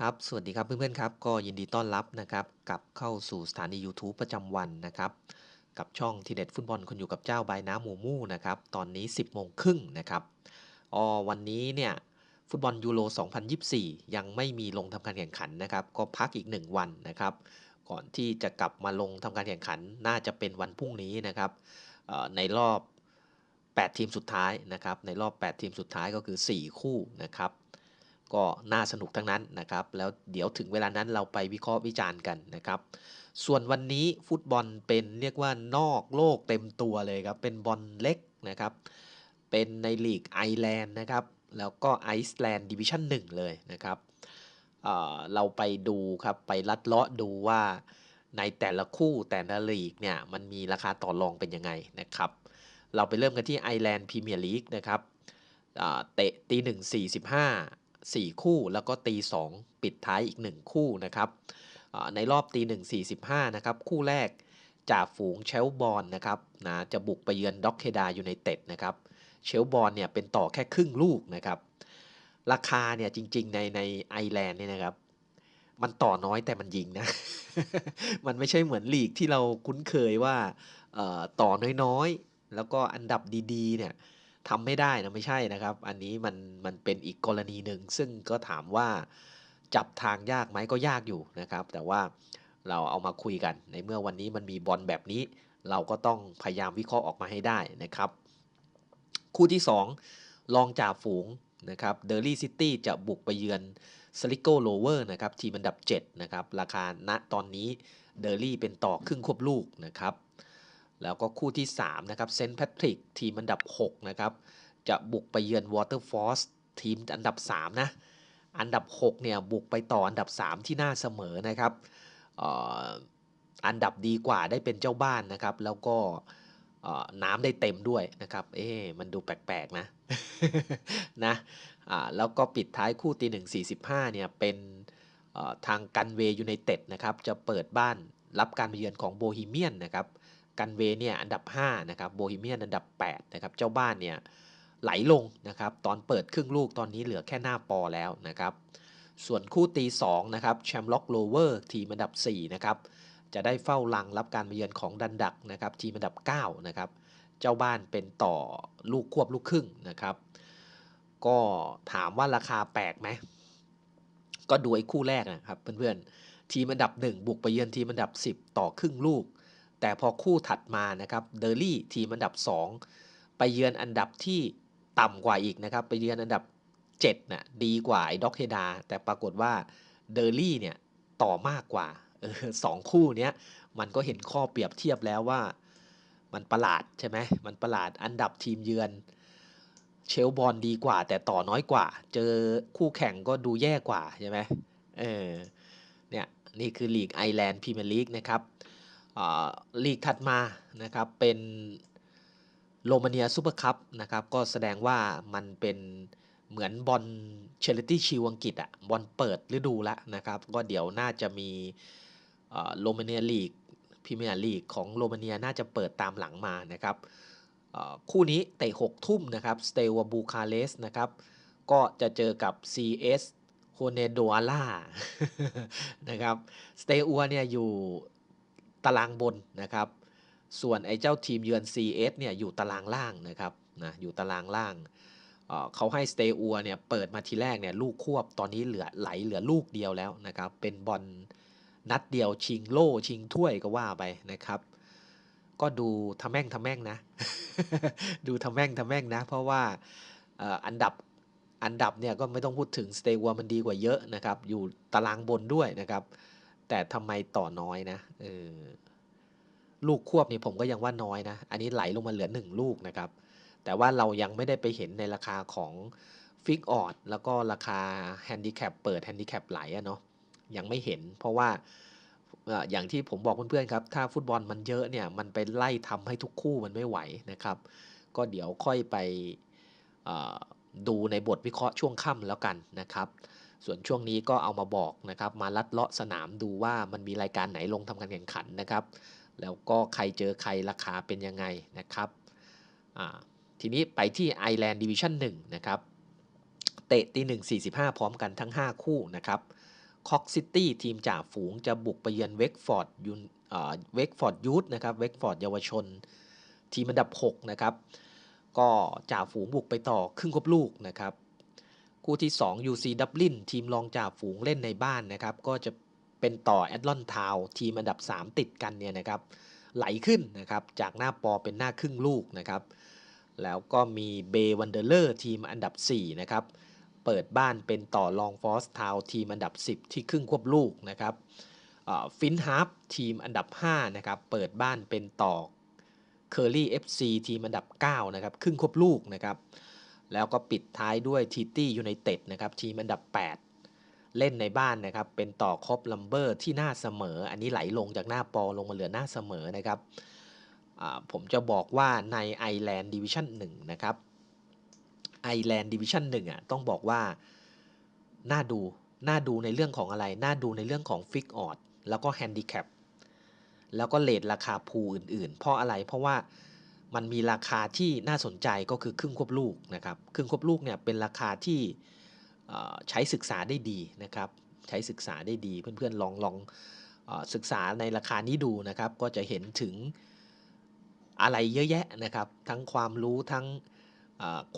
ครับ สวัสดีครับเพื่อนๆครับ ก็ยินดีต้อนรับนะครับกลับเข้าสู่สถานียูทูบประจำวันนะครับ กับช่องทีเด็ดฟุตบอลคนอยู่กับเจ้าใบน้ำหมูมู่นะครับ ตอนนี้ 10โมงครึ่งนะครับอ๋อวันนี้เนี่ยฟุตบอลยูโร 2024 ยังไม่มีลงทำการแข่งขันนะครับ ก็พักอีก 1 วันนะครับ ก่อนที่จะกลับมาลงทำการแข่งขัน น่าจะเป็นวันพรุ่งนี้นะครับในรอบ 8 ทีมสุดท้ายนะครับ ในรอบ 8 ทีมสุดท้ายก็คือ 4 คู่นะครับ ก็น่าสนุกทั้งนั้นนะครับ แล้วเดี๋ยวถึงเวลานั้นเราไปวิเคราะห์วิจารณ์กันนะครับ ส่วนวันนี้ฟุตบอลเป็นเรียกว่านอกโลกเต็มตัวเลยครับ เป็นบอลเล็กนะครับ เป็นในลีกไอร์แลนด์นะครับ แล้วก็ไอซ์แลนด์ดิวิชั่น1เลยนะครับเเราไปดูครับ ไปลัดเลาะดูว่าในแต่ละคู่แต่ละลีกเนี่ยมันมีราคาต่อรองเป็นยังไงนะครับ เราไปเริ่มกันที่ไอร์แลนด์พรีเมียร์ลีกนะครับเตะตีหนึ่งสี่สิบห้า 4 คู่ แล้วก็ตี 2 ปิดท้ายอีก 1 คู่นะครับในรอบตี 1 45 นะครับ คู่แรกจ่าฝูงเชลบอลนะครับนะจะบุกไปเยือนด็อกเคดายูไนเต็ดนะครับเชลบอลเนี่ยเป็นต่อแค่ครึ่งลูกนะครับ ราคาเนี่ยจริงๆในในไอแลนด์เนี่ยนะครับ มันต่อน้อยแต่มันยิงนะ มันไม่ใช่เหมือนลีกที่เราคุ้นเคยว่าต่อน้อยๆ แล้วก็อันดับดีๆเนี่ย ทำไม่ได้นะไม่ใช่นะครับ อันนี้มันมันเป็นอีกกรณีหนึ่งซึ่งก็ถามว่าจับทางยากไหมก็ยากอยู่นะครับ แต่ว่าเราเอามาคุยกัน ในเมื่อวันนี้มันมีบอลแบบนี้ เราก็ต้องพยายามวิเคราะห์ออกมาให้ได้นะครับ คู่ที่ 2 ลองจ่าฝูงนะครับเดลี่ซิตี้จะบุกไปเยือนสลิโกโลเวอร์นะครับทีมอันดับ 7 นะครับ ราคาณตอนนี้เดลี่เป็นต่อครึ่งควบลูกนะครับ แล้วก็คู่ที่ 3 นะครับเซนต์แพทริกทีมอันดับ 6 นะครับ จะบุกไปเยือนวอเตอร์ฟอร์สทีมอันดับ 3 นะ อันดับ 6 เนี่ย บุกไปต่ออันดับ 3 ที่น่าเสมอนะครับอันดับดีกว่าได้เป็นเจ้าบ้านนะครับ แล้วก็น้ำได้เต็มด้วยนะครับ เอ๊มันดูแปลกๆนะนะแล้วก็ปิดท้ายคู่ตีหนึ่งสี่สิบห้าเนี่ย เป็นทางกันเวยูไนเต็ดนะครับ จะเปิดบ้านรับการมาเยือนของโบฮีเมียนนะครับ กันเวเนี่ยอันดับ5นะครับโบฮีเมียนอันดับ8นะครับเจ้าบ้านเนี่ยไหลลงนะครับตอนเปิดครึ่งลูกตอนนี้เหลือแค่หน้าปอแล้วนะครับส่วนคู่ตี2นะครับแชมล็อกโลเวอร์ทีมอันดับ4นะครับจะได้เฝ้าลังรับการมาเยือนของดันดักนะครับทีมอันดับ9นะครับเจ้าบ้านเป็นต่อลูกควบลูกครึ่งนะครับ ก็ถามว่าราคาแปลกไหมก็ดูไอ้คู่แรกนะครับเพื่อนๆทีมอันดับ 1 บุกไปเยือนทีมอันดับ 10 ต่อครึ่งลูก แต่พอคู่ถัดมานะครับเดอร์ลี่ทีมอันดับ 2 ไปเยือนอันดับที่ต่ำกว่าอีกนะครับ ไปเยือนอันดับ7น่ะดีกว่าไอ้ด็อกเฮดา แต่ปรากฏว่าเดอร์ลี่เนี่ยต่อมากกว่าออสองคู่เนี้ยมันก็เห็นข้อเปรียบเทียบแล้วว่ามันประหลาดใช่ไหมมันประหลาดอันดับทีมเยือน เชลบอลดีกว่า แต่ต่อน้อยกว่า เจอคู่แข่งก็ดูแย่กว่าใช่ไหมเออเนี่ยนี่คือลีกไอแลนด์พรีเมียร์ลีกนะครับ ลีกถัดมานะครับเป็นโรมาเนียซูเปอร์คัพนะครับก็แสดงว่ามันเป็นเหมือนบอลเชลตี้ชิวอังกฤษอะบอลเปิดฤดูแล้วนะครับ ก็เดี๋ยวน่าจะมีโรมาเนียลีกพรีเมียร์ลีกของโรมาเนียน่าจะเปิดตามหลังมานะครับคู่นี้เตะ6ทุ่มนะครับสเตวบูคาเลสนะครับก็จะเจอกับ CS โฮเนโดอาล่านะครับสเตอัวเนี่ยอยู่ ตารางบนนะครับ ส่วนไอ้เจ้าทีมเยือน CS เนี่ยอยู่ตารางล่างนะครับนะอยู่ตารางล่างเอ่อเขาให้สเตอัวเนี่ยเปิดมาทีแรกเนี่ยลูกควบตอนนี้เหลือไหลเหลือลูกเดียวแล้วนะครับ เป็นบอลนัดเดียวชิงโล่ชิงถ้วยก็ว่าไปนะครับ ก็ดูทำแม่งทำแม่งนะ ดูทำแม่งทำแม่งนะ เพราะว่าอันดับอันดับเนี่ยก็ไม่ต้องพูดถึงสเตวัวมันดีกว่าเยอะนะครับ อยู่ตารางบนด้วยนะครับ แต่ทำไมต่อน้อยนะเออลูกควบนี่ผมก็ยังว่าน้อยนะ อันนี้ไหลลงมาเหลือหนึ่งลูกนะครับ แต่ว่าเรายังไม่ได้ไปเห็นในราคาของฟิกออดแล้วก็ราคาแฮนดิแคปเปิดแฮนดิแคปไหลอะเนาะยังไม่เห็น เพราะว่าอย่างที่ผมบอกเพื่อนๆครับ ถ้าฟุตบอลมันเยอะเนี่ย มันไปไล่ทำให้ทุกคู่มันไม่ไหวนะครับ ก็เดี๋ยวค่อยไปดูในบทวิเคราะห์ช่วงค่ำแล้วกันนะครับ ส่วนช่วงนี้ก็เอามาบอกนะครับ มาลัดเลาะสนามดูว่ามันมีรายการไหนลงทำการแข่งขันนะครับ แล้วก็ใครเจอใครราคาเป็นยังไงนะครับทีนี้ไปที่ไอแลนด์ดิวิชั่น1นะครับ เตะตีหนึ่งสี่สิบห้าพร้อมกันทั้ง 5 คู่นะครับคอกซิตี้ทีมจ่าฝูงจะบุกไปเยือนเวกฟอร์ดยูเวกฟอร์ดยูทนะครับเวกฟอร์ดเยาวชน ทีมอันดับ 6 นะครับ ก็จ่าฝูงบุกไปต่อครึ่งครบลูกนะครับ คู่ที่ 2 UC ดับลินทีมรองจ่าฝูงเล่นในบ้านนะครับ ก็จะเป็นต่อแอตลอนทาวทีมอันดับ 3 ติดกันเนี่ยนะครับ ไหลขึ้นนะครับจากหน้าปอเป็นหน้าครึ่งลูกนะครับ แล้วก็มีเบวันเดอร์เลอร์ทีมอันดับ 4 นะครับ เปิดบ้านเป็นต่อลองฟอสทาวทีมอันดับ 10 ที่ครึ่งควบลูกนะครับฟินฮาร์ปทีมอันดับ 5 นะครับ เปิดบ้านเป็นต่อเคอรี่ FC ทีมอันดับ 9 นะครับ ครึ่งควบลูกนะครับ แล้วก็ปิดท้ายด้วยทีตี้ยูไนเต็ดนะครับทีมอันดับ 8 เล่นในบ้านนะครับ เป็นต่อครบลัมเบอร์ที่หน้าเสมอ อันนี้ไหลลงจากหน้าปอลงมาเหลือหน้าเสมอนะครับผมจะบอกว่าในไอแลนด์ดิวิชั่น1นะครับไอแลนด์ดิวิชั่น1อะต้องบอกว่าน่าดูน่าดูในเรื่องของอะไร น่าดูในเรื่องของฟิกออดแล้วก็แฮนดิแคปแล้วก็เลทราคาพูอื่นๆ เพราะอะไรเพราะว่า มันมีราคาที่น่าสนใจก็คือครึ่งควบลูกนะครับครึ่งควบลูกเนี่ยเป็นราคาที่ใช้ศึกษาได้ดีนะครับใช้ศึกษาได้ดีเพื่อนๆลองลองศึกษาในราคานี้ดูนะครับ ก็จะเห็นถึงอะไรเยอะแยะนะครับ ทั้งความรู้ทั้ง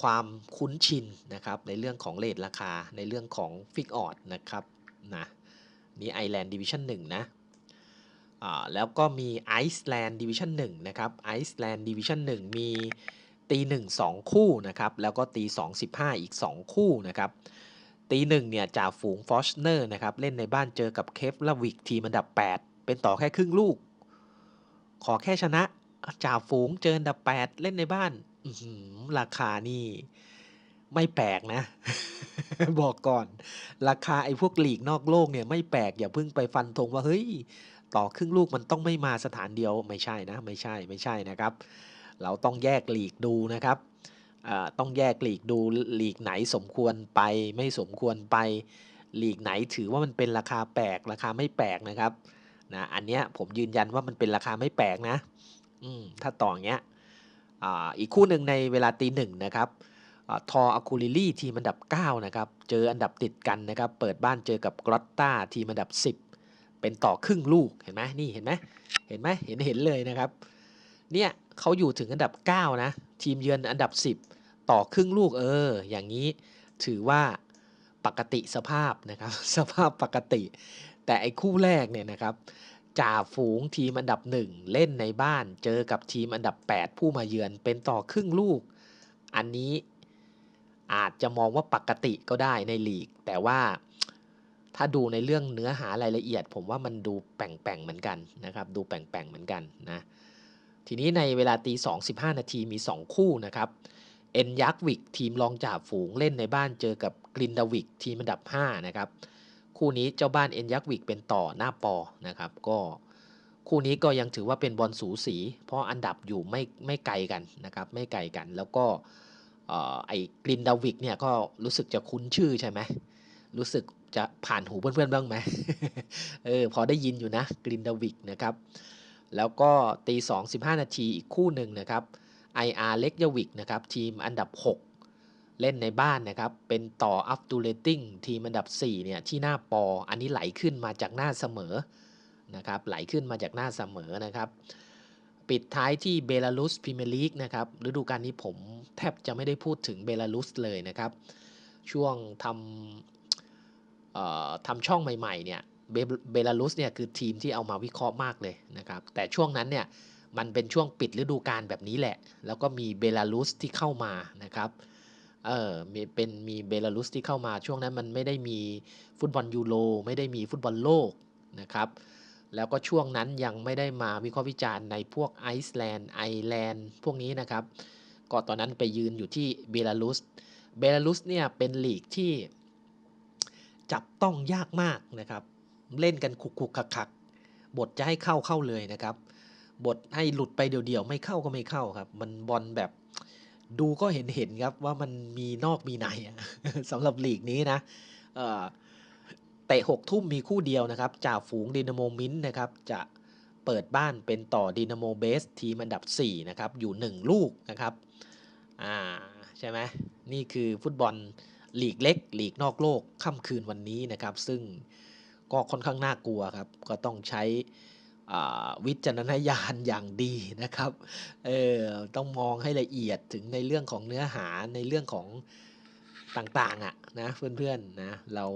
ความคุ้นชินนะครับ ในเรื่องของเลทราคาในเรื่องของฟิกออดนะครับนะนี่ไอแลนด์ดิวิชั่น1นะ แล้วก็มีไอซ์แลนด์ดิวิชั่น1นะครับไอซ์แลนด์ดิวิชั่น1มีตีหนึ่งสองคู่นะครับแล้วก็ตีสองสิบห้าอีก 2 คู่นะครับตีหนึ่งเนี่ยจ่าฝูงฟอชเนอร์นะครับเล่นในบ้านเจอกับเคฟลาวิกทีมอันดับ 8 เป็นต่อแค่ครึ่งลูก ขอแค่ชนะจ่าฝูงเจออันดับ 8 เล่นในบ้านราคานี่ไม่แปลกนะ บอกก่อน ราคาไอ้พวกหลีกนอกโลกเนี่ยไม่แปลกอย่าเพิ่งไปฟันธงว่าเฮ้ย ต่อครึ่งลูกมันต้องไม่มาสถานเดียวไม่ใช่นะไม่ใช่ไม่ใช่นะครับ เราต้องแยกหลีกดูนะครับต้องแยกหลีกดูหลีกไหนสมควรไป ไม่สมควรไปหลีกไหนถือว่ามันเป็นราคาแปลกราคาไม่แปลกนะครับนะอันเนี้ยผมยืนยันว่ามันเป็นราคาไม่แปลกนะอืมถ้าต่อเงี้ยอีกคู่หนึ่งในเวลาตีหนึ่งนะครับทออาคูลิลี่ทีมอันดับ 9 นะครับ เจออันดับติดกันนะครับ เปิดบ้านเจอกับกรอตตาทีมอันดับ 10 เป็นต่อครึ่งลูกเห็นไหมนี่เห็นไหมเห็นไหมเห็นเห็นเลยนะครับ เนี่ยเขาอยู่ถึงอันดับ 9 นะ ทีมเยือนอันดับ 10 ต่อครึ่งลูกเออ อย่างนี้ถือว่าปกติสภาพนะครับ สภาพปกติ แต่ไอ้คู่แรกเนี่ยนะครับจ่าฝูงทีมอันดับหนึ่งเล่นในบ้านเจอกับทีมอันดับ 8 ผู้มาเยือนเป็นต่อครึ่งลูก อันนี้อาจจะมองว่าปกติก็ได้ในลีก แต่ว่า ถ้าดูในเรื่องเนื้อหารายละเอียด ผมว่ามันดูแป่งๆเหมือนกันนะครับดูแป่งๆเหมือนกันนะทีนี้ในเวลาตีสองสิบห้านาทีมี 2 คู่นะครับเอ็นยักวิกทีมรองจ่าฝูงเล่นในบ้านเจอกับกลินดาวิกทีมอันดับ 5 นะครับ คู่นี้เจ้าบ้านเอ็นยักวิกเป็นต่อหน้าปอนะครับ ก็คู่นี้ก็ยังถือว่าเป็นบอลสูสี เพราะอันดับอยู่ไม่ไม่ไกลกันนะครับไม่ไกลกัน แล้วก็ไอ้กลินดาวิกเนี่ยก็รู้สึกจะคุ้นชื่อใช่ไหม รู้สึกจะผ่านหูเพื่อนๆบ้างไหมเออพอได้ยินอยู่นะกลินดาวิกนะครับ แล้วก็ตีสองสิบห้านาทีอีกคู่หนึ่งนะครับไออาร์เล็กยาวิกนะครับ ทีมอันดับ 6 เล่นในบ้านนะครับ เป็นต่ออัฟตูเลตติ้งทีมอันดับ 4 เนี่ย ที่หน้าปอ อันนี้ไหลขึ้นมาจากหน้าเสมอนะครับ ไหลขึ้นมาจากหน้าเสมอนะครับ ปิดท้ายที่เบลารุสพรีเมียร์ลีกนะครับฤดูกาลนี้ผมแทบจะไม่ได้พูดถึงเบลารุสเลยนะครับ ช่วงทำ ทำช่องใหม่ๆเนี่ยเบลารุสเนี่ยคือทีมที่เอามาวิเคราะห์มากเลยนะครับ แต่ช่วงนั้นเนี่ยมันเป็นช่วงปิดฤดูกาลแบบนี้แหละ แล้วก็มีเบลารุสที่เข้ามานะครับเออมีเป็นมีเบลารุสที่เข้ามาช่วงนั้นมันไม่ได้มีฟุตบอลยูโรไม่ได้มีฟุตบอลโลกนะครับ แล้วก็ช่วงนั้นยังไม่ได้มาวิเคราะห์วิจารณ์ในพวกไอซ์แลนด์ไอแลนด์พวกนี้นะครับ ก็ตอนนั้นไปยืนอยู่ที่เบลารุสเบลารุสเนี่ยเป็นลีกที่ จับต้องยากมากนะครับ เล่นกันคุกคุกคักคักบทจะให้เข้าเข้าเลยนะครับ บทให้หลุดไปเดี่ยวๆไม่เข้าก็ไม่เข้าครับ มันบอลแบบดูก็เห็นเห็นครับว่ามันมีนอกมีในสำหรับลีกนี้นะเตะหกทุ่มมีคู่เดียวนะครับจากฝูงดินาโมมินนะครับจะเปิดบ้านเป็นต่อดินาโมเบสทีมอันดับ 4 นะครับ อยู่ 1 ลูกนะครับ อ่า ใช่ไหมนี่คือฟุตบอล ลีกเล็กลีกนอกโลกค่ำคืนวันนี้นะครับ ซึ่งก็ค่อนข้างน่ากลัวครับ ก็ต้องใช้วิจารณญาณอย่างดีนะครับ เออต้องมองให้ละเอียดถึงในเรื่องของเนื้อหาในเรื่องของต่างๆอะนะเพื่อนๆนะเรา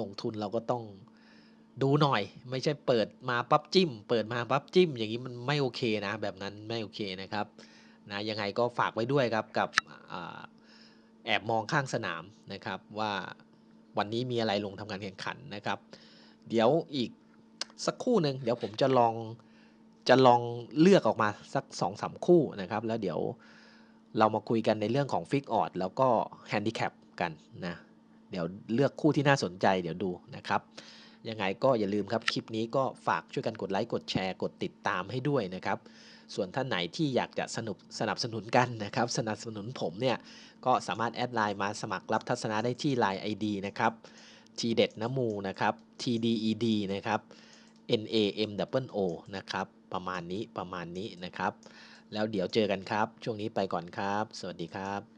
ลงทุนเราก็ต้องดูหน่อย ไม่ใช่เปิดมาปั๊บจิ้ม เปิดมาปั๊บจิ้ม อย่างนี้มันไม่โอเคนะ แบบนั้นไม่โอเคนะครับนะยังไงก็ฝากไว้ด้วยครับกับ แอบมองข้างสนามนะครับว่าวันนี้มีอะไรลงทำการแข่งขันนะครับ เดี๋ยวอีกสักคู่หนึ่งเดี๋ยวผมจะลองจะลองเลือกออกมาสักสองสามคู่นะครับ แล้วเดี๋ยวเรามาคุยกันในเรื่องของฟิกออดแล้วก็แฮนดิแคปกันนะ เดี๋ยวเลือกคู่ที่น่าสนใจเดี๋ยวดูนะครับ ยังไงก็อย่าลืมครับ คลิปนี้ก็ฝากช่วยกันกดไลค์ กดแชร์ กดติดตามให้ด้วยนะครับ ส่วนท่านไหนที่อยากจะสนุบสนับสนุนกันนะครับ สนับสนุนผมเนี่ย ก็สามารถแอดไลน์มาสมัครรับทัศนะได้ที่ Line ID นะครับ t เด็ดน้ำมูนะครับ TDED นะครับ namwo นะครับ ประมาณนี้ประมาณนี้นะครับ แล้วเดี๋ยวเจอกันครับ ช่วงนี้ไปก่อนครับ สวัสดีครับ